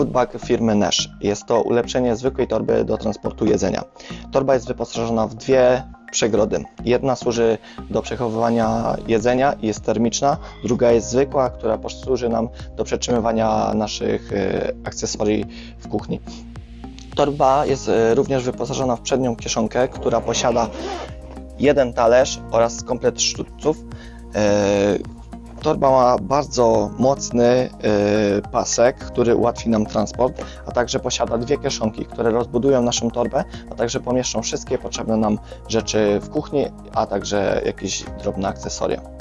foodbag firmy Nash. Jest to ulepszenie zwykłej torby do transportu jedzenia. Torba jest wyposażona w dwie przegrody. Jedna służy do przechowywania jedzenia i jest termiczna, druga jest zwykła, która posłuży nam do przetrzymywania naszych e, akcesorii w kuchni. Torba jest e, również wyposażona w przednią kieszonkę, która posiada jeden talerz oraz komplet sztućców. Torba ma bardzo mocny e, pasek, który ułatwi nam transport, a także posiada dwie kieszonki, które rozbudują naszą torbę, a także pomieszczą wszystkie potrzebne nam rzeczy w kuchni, a także jakieś drobne akcesoria.